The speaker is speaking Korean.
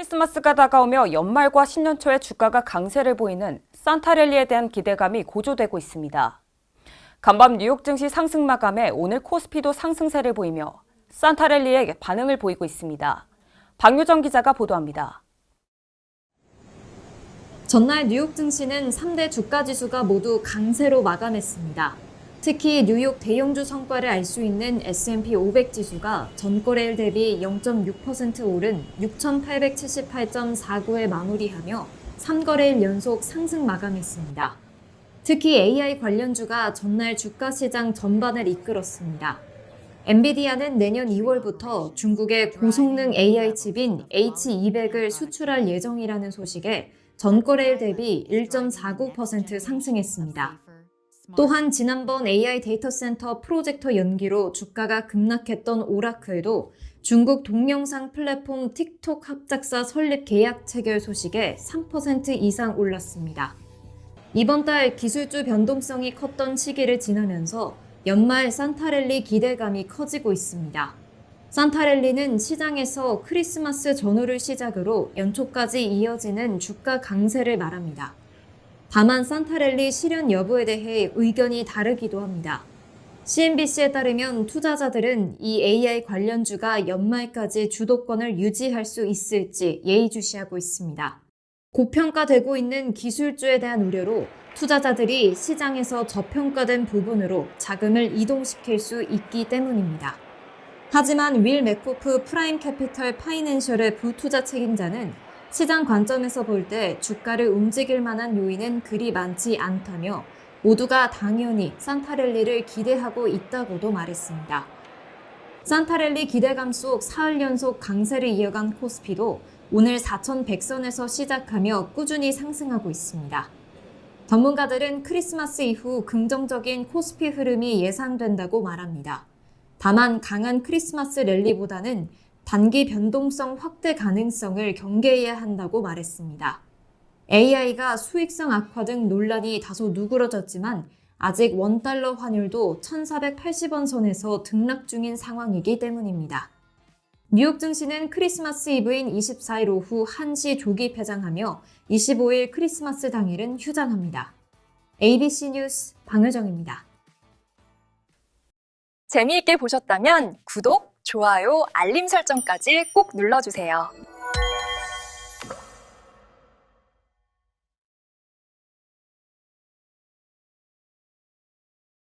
크리스마스가 다가오며 연말과 신년 초에 주가가 강세를 보이는 산타랠리에 대한 기대감이 고조되고 있습니다. 간밤 뉴욕 증시 상승 마감에 오늘 코스피도 상승세를 보이며 산타랠리에 반응을 보이고 있습니다. 박유정 기자가 보도합니다. 전날 뉴욕 증시는 3대 주가 지수가 모두 강세로 마감했습니다. 특히 뉴욕 대형주 성과를 알 수 있는 S&P 500 지수가 전거래일 대비 0.6% 오른 6,878.49에 마무리하며 3거래일 연속 상승 마감했습니다. 특히 AI 관련주가 전날 주가 시장 전반을 이끌었습니다. 엔비디아는 내년 2월부터 중국의 고성능 AI 칩인 H200을 수출할 예정이라는 소식에 전거래일 대비 1.49% 상승했습니다. 또한 지난번 AI 데이터 센터 프로젝터 연기로 주가가 급락했던 오라클도 중국 동영상 플랫폼 틱톡 합작사 설립 계약 체결 소식에 3% 이상 올랐습니다. 이번 달 기술주 변동성이 컸던 시기를 지나면서 연말 산타랠리 기대감이 커지고 있습니다. 산타랠리는 시장에서 크리스마스 전후를 시작으로 연초까지 이어지는 주가 강세를 말합니다. 다만 산타랠리 실현 여부에 대해 의견이 다르기도 합니다. CNBC에 따르면 투자자들은 이 AI 관련주가 연말까지 주도권을 유지할 수 있을지 예의주시하고 있습니다. 고평가되고 있는 기술주에 대한 우려로 투자자들이 시장에서 저평가된 부분으로 자금을 이동시킬 수 있기 때문입니다. 하지만 윌 맥코프 프라임 캐피털 파이낸셜의 부투자 책임자는 시장 관점에서 볼 때 주가를 움직일 만한 요인은 그리 많지 않다며 모두가 당연히 산타랠리를 기대하고 있다고도 말했습니다. 산타랠리 기대감 속 사흘 연속 강세를 이어간 코스피도 오늘 4,100선에서 시작하며 꾸준히 상승하고 있습니다. 전문가들은 크리스마스 이후 긍정적인 코스피 흐름이 예상된다고 말합니다. 다만 강한 크리스마스 랠리보다는 단기 변동성 확대 가능성을 경계해야 한다고 말했습니다. AI가 수익성 악화 등 논란이 다소 누그러졌지만 아직 원달러 환율도 1480원 선에서 등락 중인 상황이기 때문입니다. 뉴욕 증시는 크리스마스 이브인 24일 오후 1시 조기 폐장하며 25일 크리스마스 당일은 휴장합니다. ABC 뉴스 방효정입니다. 재미있게 보셨다면 구독, 좋아요, 알림 설정까지 꼭 눌러주세요.